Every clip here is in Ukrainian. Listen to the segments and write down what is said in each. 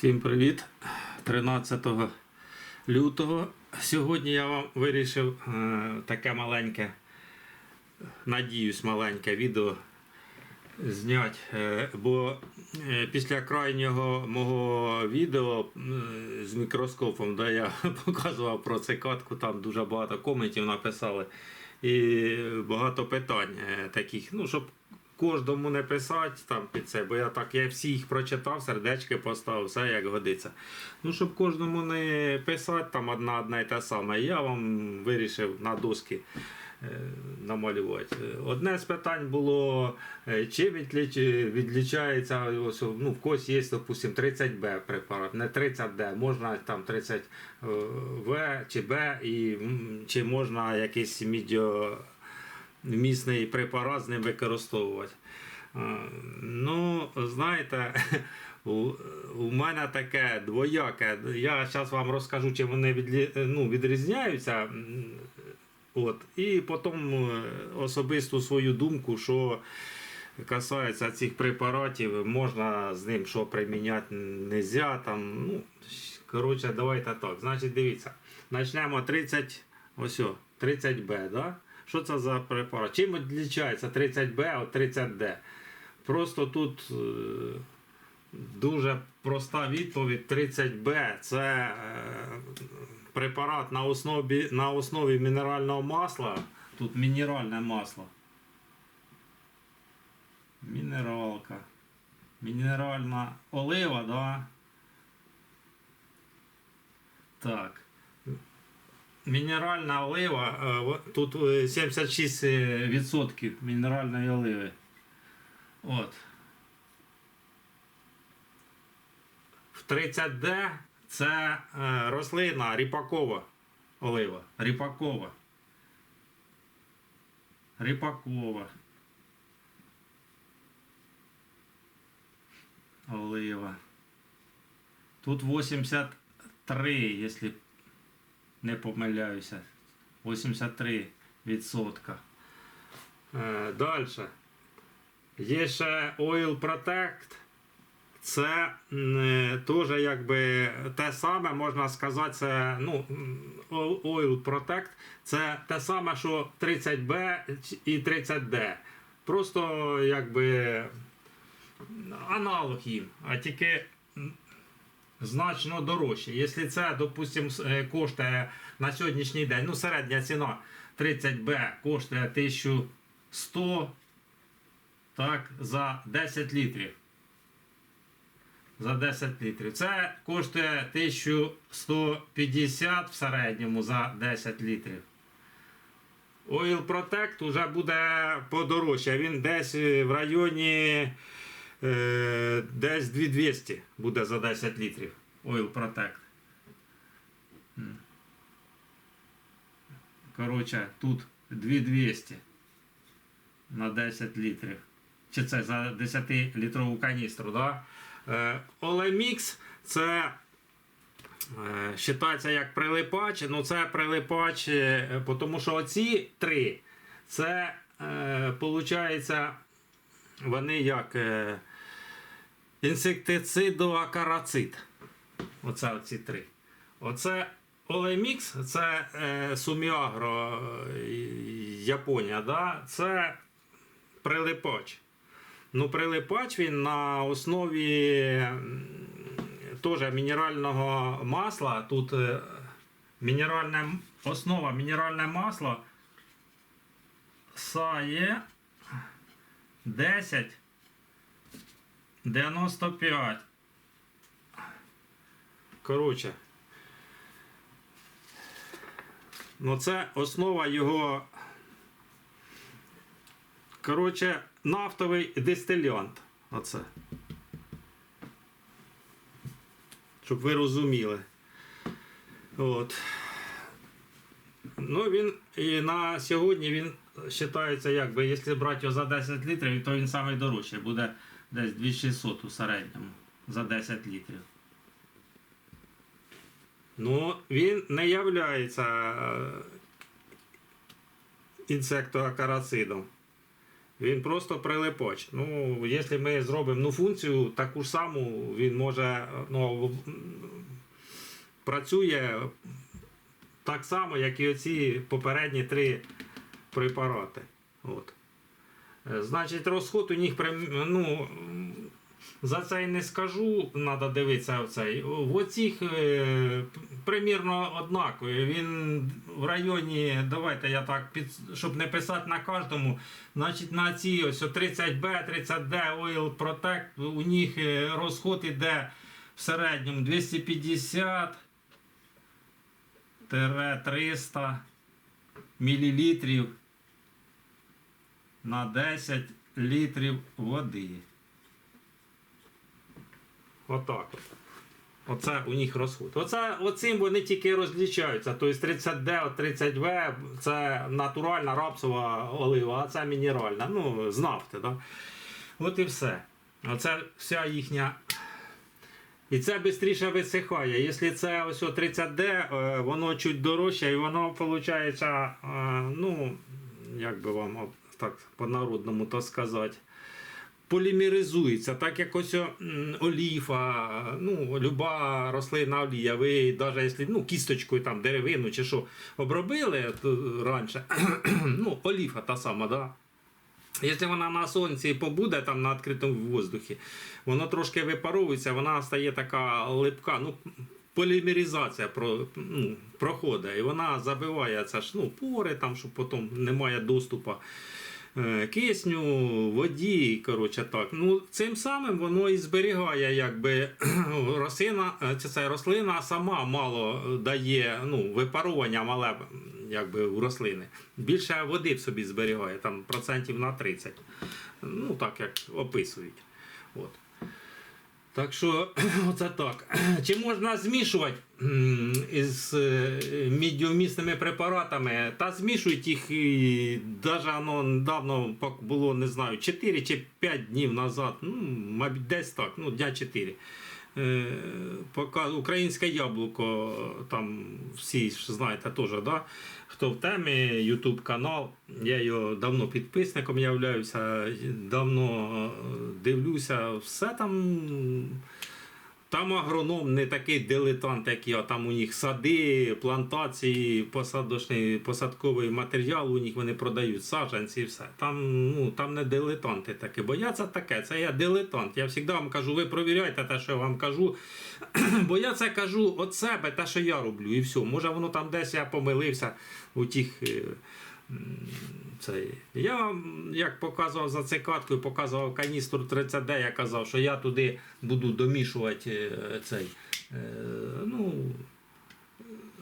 Всім привіт! 13 лютого. Сьогодні я вам вирішив е, таке маленьке, надіюсь, маленьке відео зняти. Е, бо е, після крайнього мого відео з мікроскопом, де я показував про цикадку, там дуже багато коментів написали. І багато питань таких, ну, щоб кожному не писати там під це, бо я так, я всі їх прочитав, сердечки поставив, все як годиться. Ну, щоб кожному не писати там одна одна і та сама, я вам вирішив на доски е, намалювати. Одне з питань було, е, чи відліч, відлічається, ось, ну, в когось є, допустим, 30Б препарат, не 30D, можна там 30В чи Б, і, чи можна якийсь мідіо вмісний препарат з ним використовувати. Е, Ну, знаєте, у, мене таке двояке. Я зараз вам розкажу, чим вони відлі, ну, відрізняються. От, і потім е, особисту свою думку, що касається цих препаратів, можна з ним що приміняти не. Там, ну, коротше, давайте так. Значить, дивіться. Почнемо 30, ось 30Б. Да? Що це за препарат? Чим відрізняється 30Б від 30D? Просто тут е, дуже проста відповідь 30Б це е, препарат на основі, на основі мінерального масла. Тут мінеральне масло. Мінералка. Мінеральна олива, да? Так. Мінеральна олива, е, тут е, 76% мінеральної оливи. От. В 30D це е, рослина ріпакова олива. Ріпакова. Ріпакова. Олива. Тут 83, якщо не помиляюся. 83 відсотка. Е, Далі. Є ще Oil Protect. Це теж якби те саме, можна сказати, це ну, Oil- Protect це те саме, що 30B і 30D. Просто якби аналог їм, а тільки значно дорожче. Якщо це, допустимо, коштує на сьогоднішній день, ну середня ціна 30Б коштує 1100 так, за 10 літрів. За 10 літрів. Це коштує 1150 в середньому за 10 літрів. Oil Protect вже буде подорожче. Він десь е, в районі е, десь 2200 буде за 10 літрів. Oil Protect. Коротше, тут 2200 на 10 літрів. Чи це за 10-літрову каністру, да? Е, Олемікс це е, вважається як прилипач. Ну це прилипач, е, тому що оці три це е, вони як е, інсектицидоакарацид. Оце оці три. Оце Олемікс, це е, Суміагро е, Японія, да? це прилипач. Ну, прилипач він на основі теж мінерального масла. Тут е, мінеральне, основа мінеральне масло САЄ 10 95. Коротше. Ну, це основа його. Коротше, нафтовий дистилянт. Оце. Щоб ви розуміли. От. Ну, він і на сьогодні він вважається, якби, якщо брати його за 10 літрів, то він найдорожчий. Буде десь 2600 у середньому за 10 літрів. Ну, він не являється е, інсектоакарацидом. Він просто прилипач. Ну, якщо ми зробимо ну, функцію таку ж саму, він може ну, працює так само, як і оці попередні три препарати. Е, Значить, розход у них ну, за це не скажу, треба дивитися в цей. В оцих е, примірно однакові. Він в районі, давайте я так, під, щоб не писати на кожному, значить на ці ось 30B, 30D Oil Protect, у них е, розход іде в середньому 250 300 мілілітрів на 10 літрів води. Отак. Оце у них розход. Оце, оцим вони тільки розлічаються. Тобто 30D, 30В це натуральна рапсова олива, а це мінеральна. Ну, з нафти, да? От і все. Оце вся їхня. І це швидше висихає. Якщо це ось 30D, е, воно чуть дорожче, і воно виходить, е, ну, як би вам так по-народному то сказати полімеризується, так як ось оліфа, ну, люба рослинна олія, ви навіть якщо ну, кісточкою там, деревину чи що обробили то, раніше, ну, оліфа та сама, да? Якщо вона на сонці побуде там на відкритому воздухі, воно трошки випаровується, вона стає така липка. ну, Полімеризація про, ну, проходить, і вона забиває це ж, ну, пори, там, щоб потім немає доступу е, кисню, воді, коротше так. Ну, цим самим воно і зберігає, якби рослина, е, це рослина сама мало дає ну, випарування мале якби, у рослини. Більше води в собі зберігає, там процентів на 30. Ну, так як описують. От. Так що, оце так. Чи можна змішувати із е, мідіумісними препаратами? Та змішують їх і навіть недавно було, не знаю, 4 чи 5 днів назад, ну, мабуть, десь так, ну, дня 4. Е, пока українське яблуко, там всі знаєте теж, да? Хто в темі, YouTube канал. Я його давно підписником являюся, давно е, дивлюся, все там. Там агроном не такий дилетант, як я. Там у них сади, плантації, посадочний, посадковий матеріал, у них вони продають саджанці і все. Там, ну, там не дилетанти такі. Бо я це таке, це я дилетант. Я завжди вам кажу, ви провіряйте те, що я вам кажу. Бо я це кажу від себе, те, що я роблю, і все. Може воно там десь я помилився у тих. Е, Цей. Я вам, як показував за цикаткою, показував каністру 30D, я казав, що я туди буду домішувати е, цей. е, Ну,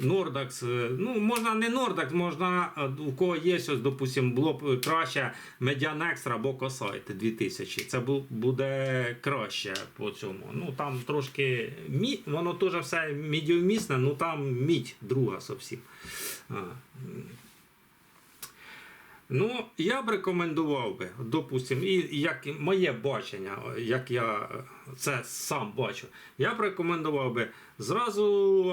Нордакс. е, Ну, можна не Нордакс, можна, у кого є, ось, допустим, було б краще Extra або Косайт 2000. Це буде краще по цьому. Ну, там трошки мі... воно теж все мідіумісне, ну там мідь друга зовсім. Ну, я б рекомендував би, допустим, і як моє бачення, як я це сам бачу, я б рекомендував би зразу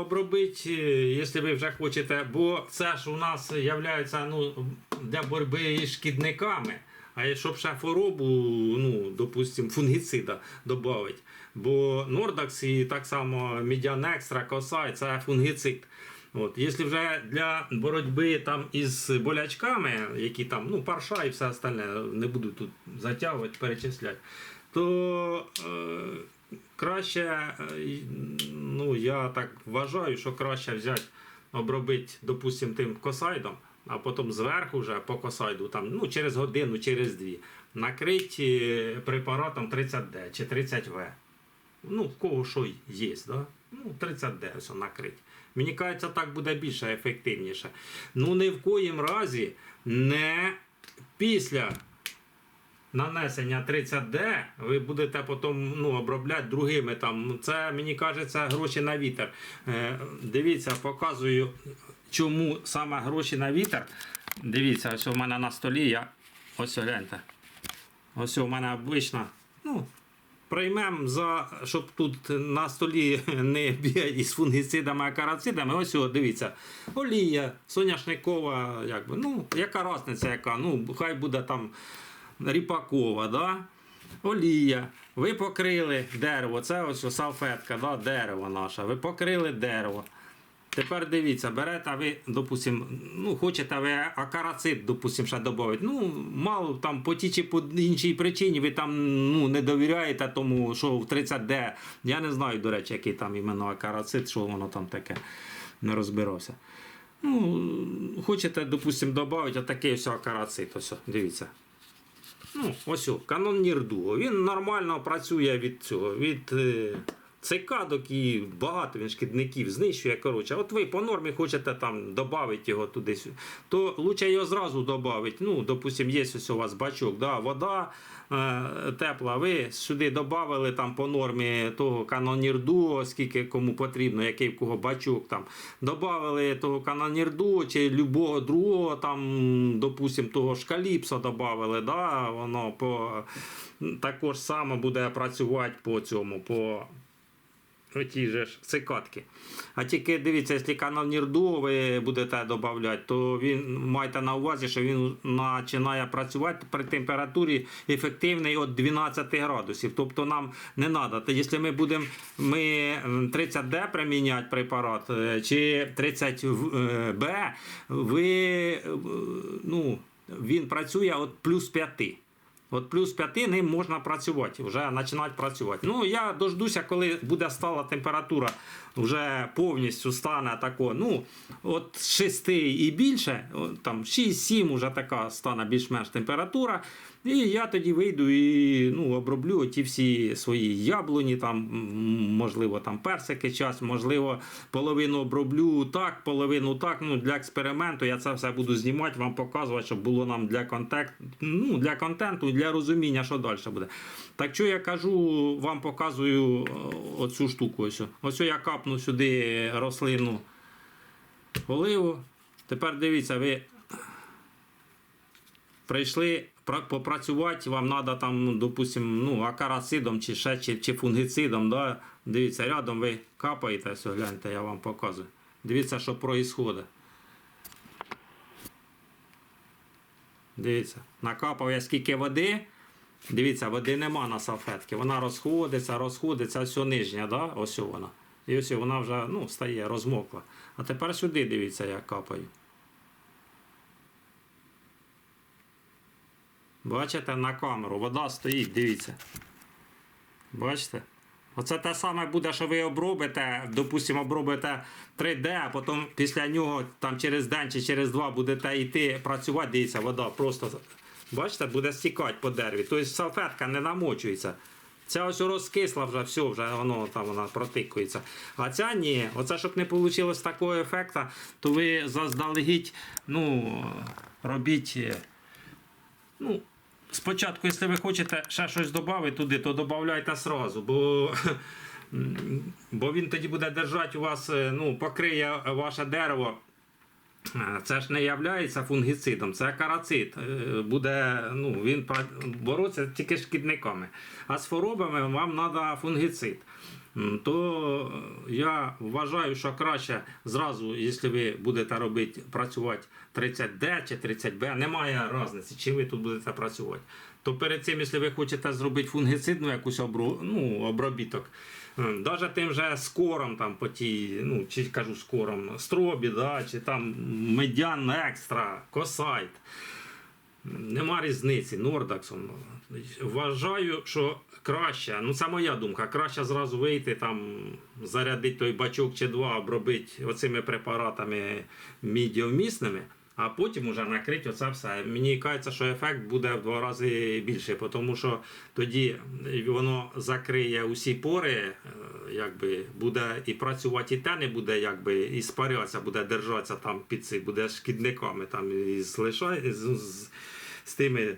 обробити, е, якщо ви вже хочете, бо це ж у нас є ну, для боротьби із шкідниками. А щоб ще хворобу, ну, допустим, фунгіцида додати. Бо Нордакс і так само Медіан Екстра, Косай це фунгіцид. От, якщо вже для боротьби там із болячками, які там, ну, парша і все остальне, не буду тут затягувати, перечисляти, то е, краще, е, ну, я так вважаю, що краще взяти, обробити, допустим, тим косайдом, а потім зверху вже по косайду, там, ну, через годину, через дві, накрити е, препаратом 30D чи 30В. Ну, в кого що є, да? ну, 30D ось накрить. Мені кажеться, так буде більше ефективніше. Ну, ні в коїм разі не після нанесення 30D ви будете потім ну, обробляти другими. Там. Ну, Це, мені кажеться, гроші на вітер. Е, дивіться, показую, чому саме гроші на вітер. Дивіться, ось у мене на столі я. Ось гляньте. Ось у мене обична. Приймемо за, щоб тут на столі не бігати із фунгіцидами, а карацидами. Ось його, дивіться, олія, соняшникова, якби, ну, яка разниця, яка, ну, хай буде там ріпакова, да? олія. Ви покрили дерево, це ось салфетка, да? дерево наше. Ви покрили дерево. Тепер дивіться, берете ви, допустим, ну, хочете ви акарацит, допустим, ще додати. Ну, мало там по тій чи по іншій причині ви там ну, не довіряєте тому, що в 30D. Я не знаю, до речі, який там іменно акарацит, що воно там таке не розбирався. Ну, хочете, допустим, додати отакий ось акарацит. Ось, дивіться. Ну, ось о, канонір Дуо. Він нормально працює від цього, від цикадок і багато він шкідників знищує. Коротше, от ви по нормі хочете там додати його туди, то лучше його зразу додати. Ну, допустим, є ось у вас бачок, да, вода е, тепла. Ви сюди додали там по нормі того канонір Дуо, скільки кому потрібно, який в кого бачок там. Додали того канонір Дуо чи любого другого, там, допустим, того ж каліпса додали, да, воно по також само буде працювати по цьому. по Оті же ж цикатки. А тільки дивіться, якщо канал Нірду ви будете додавати, то він майте на увазі, що він починає працювати при температурі ефективної від 12 градусів. Тобто нам не треба. Якщо ми будемо ми 30D приміняти препарат е, чи 30B, ви е, ну, він працює від плюс 5. От плюс 5 ним можна працювати, вже починати працювати. Ну, я дождуся, коли буде стала температура, вже повністю стане тако, ну, от 6 і більше, там 6-7 вже така стане більш-менш температура. І я тоді вийду і ну, оброблю ті всі свої яблуні, там, можливо, там персики час, можливо, половину оброблю так, половину так. Ну, для експерименту я це все буду знімати, вам показувати, щоб було нам для контент, ну, для контенту для розуміння, що далі буде. Так що я кажу, вам показую оцю штуку. Ось, ось я капну сюди рослину оливу. Тепер дивіться, ви прийшли попрацювати, вам треба там, ну, допустим, ну, акарацидом чи ще чи, чи фунгицидом. Да? Дивіться, рядом ви капаєте, ось гляньте, я вам показую. Дивіться, що відбувається. Дивіться, накапав я скільки води. Дивіться, води нема на салфетки. Вона розходиться, розходиться, ось нижня, да? ось вона. І ось вона вже ну, стає, розмокла. А тепер сюди дивіться, я капаю. Бачите на камеру, вода стоїть, дивіться. Бачите? Оце те саме буде, що ви обробите, допустимо, обробите 3D, а потім після нього там через день чи через два будете йти працювати, дивіться, вода просто, бачите, буде стікати по дереві. Тобто салфетка не намочується. Ця ось розкисла вже, все, вже воно там вона протикується. А ця ні. Оце, щоб не вийшло такого ефекту, то ви заздалегідь, ну, робіть. е, Ну, спочатку, якщо ви хочете ще щось додати туди, то додавайте сразу, бо, бо він тоді буде держати у вас, е, ну, покриє ваше дерево. Це ж не є фунгіцидом, це карацид. Е, Буде, ну, він бороться тільки з шкідниками. А з хворобами вам треба фунгіцид. То е, я вважаю, що краще зразу, якщо ви будете робити, працювати 30D чи 30B, немає різниці, чи ви тут будете працювати. То перед цим, якщо ви хочете зробити фунгіцидну якусь обру, ну, обробіток, навіть тим же скором, там, по тій, ну, чи кажу скором, стробі, да, чи там медян екстра, косайт. Нема різниці, Нордаксом. Вважаю, що краще, ну це моя думка, краще зразу вийти, там, зарядити той бачок чи два, обробити оцими препаратами мідіомісними, а потім уже накрити оце все. Мені кажеться, що ефект буде в два рази більший, тому що тоді воно закриє усі пори, якби буде і працювати, і те не буде, якби і спарятися, буде держатися там під цим, буде шкідниками там і злишає, з, з, з тими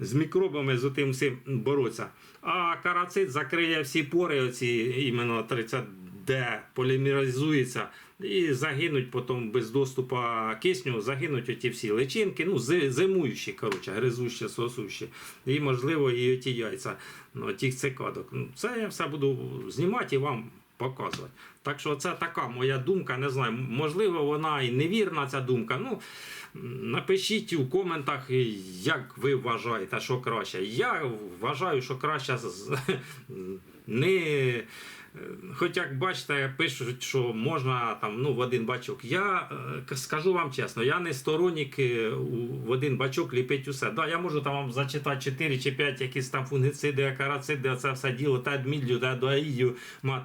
з мікробами з тим всім боротися. А карацит закриє всі пори, оці іменно 30D полімеризується і загинуть потім без доступу кисню, загинуть оті всі личинки, ну, зимуючі, коротше, гризущі, сосущі. І, можливо, і оті яйця ну, тих цикадок. Ну, Це я все буду знімати і вам показувати. Так що це така моя думка, не знаю, можливо, вона і невірна, ця думка. Ну, напишіть у коментах, як ви вважаєте, що краще. Я вважаю, що краще не. Хоч як бачите, пишуть, що можна там ну, в один бачок. Я е, скажу вам чесно, я не сторонник е, в один бачок ліпити усе. Да, я можу там вам зачитати 4 чи 5 якісь там фунгициди, акарациди, це все діло, та адміллю, та доаїдю,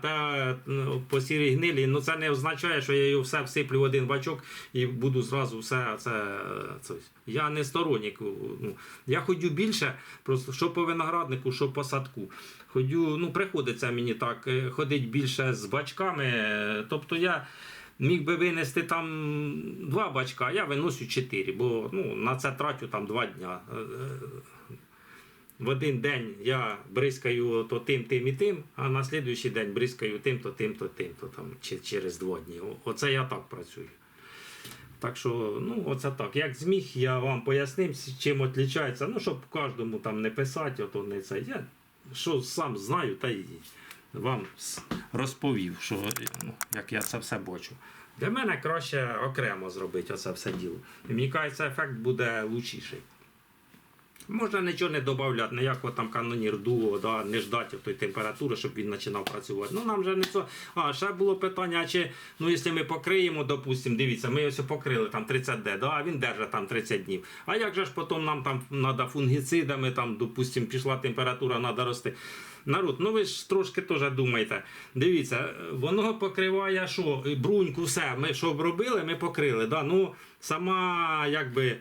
та е, по сірій гнилі. Ну це не означає, що я його все всиплю в один бачок і буду зразу все це. це. Я не сторонник. Ну, я ходю більше, просто що по винограднику, що по садку. Ходю, ну приходиться мені так е, ходить більше з бачками. Тобто я міг би винести там два бачка, а я виносю чотири, бо ну, на це трачу там два дня. Е, е, В один день я бризкаю то тим, тим і тим, а на слідуючий день бризкаю тим, то тим, то тим, то там через два дні. Оце я так працюю. Так що, ну, оце так. Як зміг, я вам пояснив, чим відрізняється. Ну, щоб кожному там не писати, ото не це. Я що сам знаю, та й вам розповів, що ну, як я це все бачу. Для мене краще окремо зробити оце все діло. І мені кажеться, ефект буде лучший. Можна нічого не додати, ніякого там канонір дуо, да, не ждати тої температури, щоб він починав працювати. Ну нам же не це. А ще було питання, чи ну якщо ми покриємо, допустимо, дивіться, ми ось покрили там 30 д, да, а він держить там 30 днів. А як же ж потім нам там треба фунгіцидами, там, допустимо, пішла температура, треба рости. Народ, ну ви ж трошки теж думаєте. Дивіться, воно покриває що? Бруньку, все. Ми що обробили, ми покрили. Да? Ну, сама якби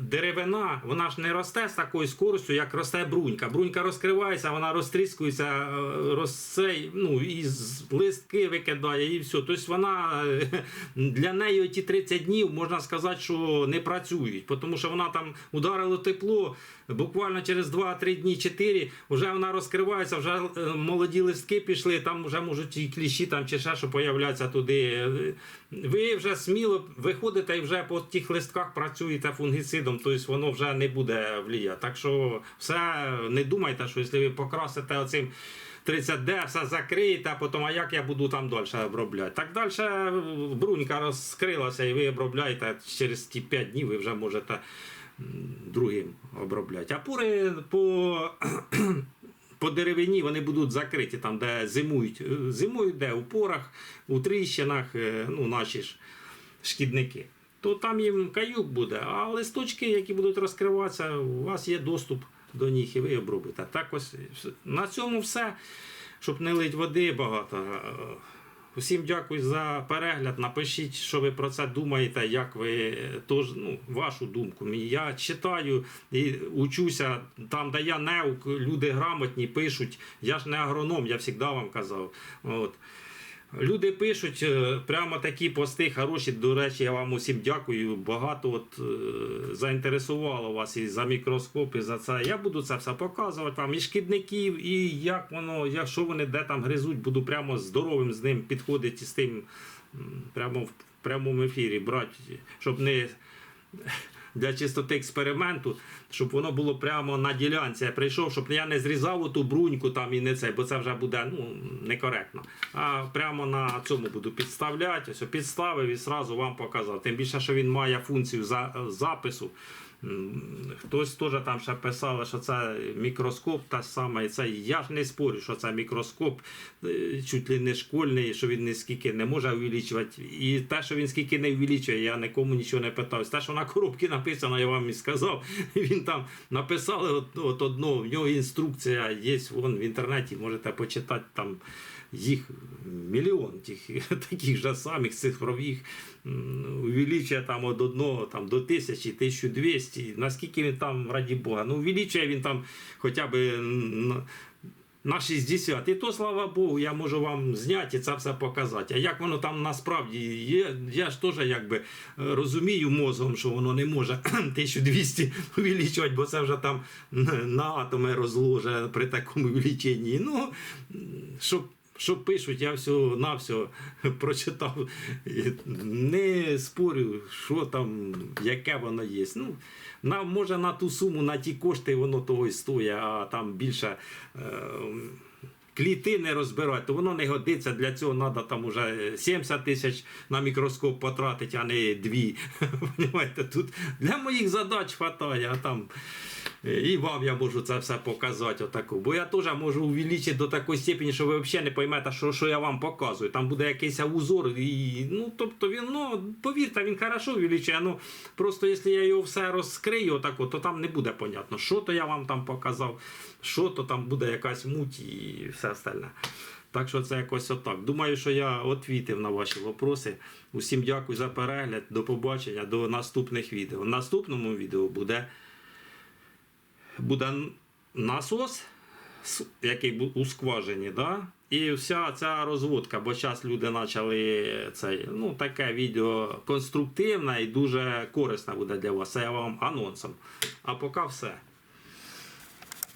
деревина, вона ж не росте з такою скоростю, як росте брунька. Брунька розкривається, вона розтріскується, е, розцей, ну, і листки викидає, і все. Тобто вона е, для неї ті 30 днів можна сказати, що не працюють, тому що вона там ударило тепло. Буквально через 2-3 дні, 4, вже вона розкривається, вже е, молоді листки пішли, там вже можуть і кліщі там чи ще що появляться туди. Ви вже сміло виходите і вже по тих листках працюєте фунгіцидом, тобто воно вже не буде вліяти. Так що все не думайте, що якщо ви покрасите оцим 30D, все закриєте, а потім, а як я буду там далі обробляти. Так далі е, брунька розкрилася і ви обробляєте через ті 5 днів, ви вже можете другим обробляти. А пури по, по деревині вони будуть закриті, там, де зимують. Зимують де? У порах, у тріщинах, е, ну, наші ж шкідники. То там їм каюк буде, а листочки, які будуть розкриватися, у вас є доступ до них і ви обробите. Так ось на цьому все. Щоб не лить води багато. Усім дякую за перегляд. Напишіть, що ви про це думаєте, як ви тож, ну, вашу думку. Я читаю і учуся там, де я неук, люди грамотні пишуть. Я ж не агроном, я завжди вам казав. От. Люди пишуть е, прямо такі пости хороші. До речі, я вам усім дякую. Багато от, е, заінтересувало вас і за мікроскоп, і за це. Я буду це все показувати вам, і шкідників, і як воно, як, що вони де там гризуть, буду прямо здоровим з ним підходити з тим прямо в прямому ефірі брати, щоб не для чистоти експерименту, щоб воно було прямо на ділянці. Я прийшов, щоб я не зрізав оту бруньку там і не це, бо це вже буде ну, некоректно. А прямо на цьому буду підставляти. Ось підставив і сразу вам показав. Тим більше, що він має функцію за, запису. Хтось теж там ще писав, що це мікроскоп та саме. І це я ж не спорю, що це мікроскоп е, чуть ли не школьний, що він не скільки не може увеличувати. І те, що він скільки не увеличує, я нікому нічого не питав. Те, що на коробці написано, я вам і сказав. Він там написали от, от одно, в нього інструкція є в інтернеті, можете почитати там. Їх мільйон тих, таких же самих цифрових увеличує там від одного там, до тисячі, 1200. Наскільки він там, раді Бога, ну увеличує він там хоча б на, на 60. І то, слава Богу, я можу вам зняти і це все показати. А як воно там насправді є, я ж теж якби е, розумію мозгом, що воно не може 1200 увеличувати, бо це вже там на атоми розложе при такому увеличенні. Ну, щоб що пишуть, я всього на все прочитав. Не спорю, що там, яке воно є. Ну, на, може на ту суму, на ті кошти воно того і стоїть, а там більше. Е, клітини розбирати, то воно не годиться. Для цього треба там уже 70 тисяч на мікроскоп потратити, а не дві. Понимаєте, тут для моїх задач хватає, а там. е, І вам я можу це все показати. Отаку. Бо я теж можу увеличити до такої степені, що ви взагалі не поймете, що, що я вам показую. Там буде якийсь узор. І, ну, тобто він, ну, повірте, він хорошо увеличує. Ну, просто якщо я його все розкрию, отако, то там не буде понятно, що то я вам там показав, що то там буде якась муть і все остальне. Так що це якось отак. Думаю, що я відповів на ваші вопроси. Усім дякую за перегляд. До побачення, до наступних відео. В наступному відео буде буде насос, який у скважині, да? і вся ця розводка, бо зараз люди почали цей, ну, таке відео конструктивне і дуже корисне буде для вас. Це я вам анонсом. А поки все.